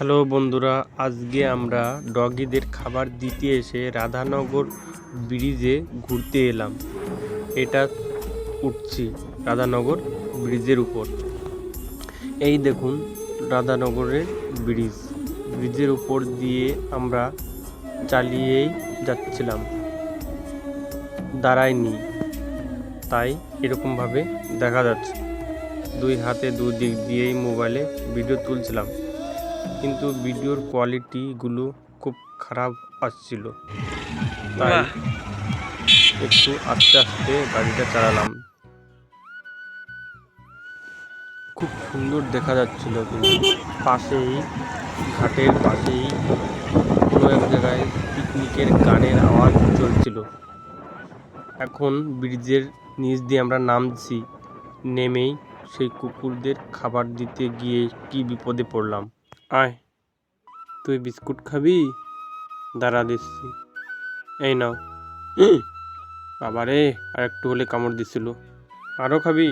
Hello বন্ধুরা, আজকে আমরা ডগিদের খাবার দিতে এসে রাধানগর ব্রিজে ঘুরতে এলাম। এটা উঠছি রাধানগর ব্রিজের উপর। এই দেখুন রাধানগরের ব্রিজ। ব্রিজের উপর দিয়ে আমরা চালিয়েই যাচ্ছিলাম। দাঁড়ায়নি। তাই এরকমভাবে দেখা যাচ্ছে। দুই হাতে দুই দিক দিয়েই মোবাইলে ভিডিও তুলছিলাম। কিন্তু ভিডিওর কোয়ালিটিগুলো খুব খারাপ আসছিল। তাই একটু আস্তে আস্তে গাড়িটা চালালাম। খুব সুন্দর দেখা যাচ্ছিল কিন্তু। পাশেই ঘাটের পাশেই কোনো এক জায়গায় পিকনিকের গানের আওয়াজ চলছিল। এখন ব্রিজের নিচ দিয়ে আমরা নামছি। নেমেই সেই কুকুরদের খাবার দিতে গিয়ে কি বিপদে পড়লাম। আয় তুই বিস্কুট খাবি? দাঁড়া দিচ্ছি। এই নাও। বাবারে আর একটু হলে কামড় দিছিল। আরও খাবি?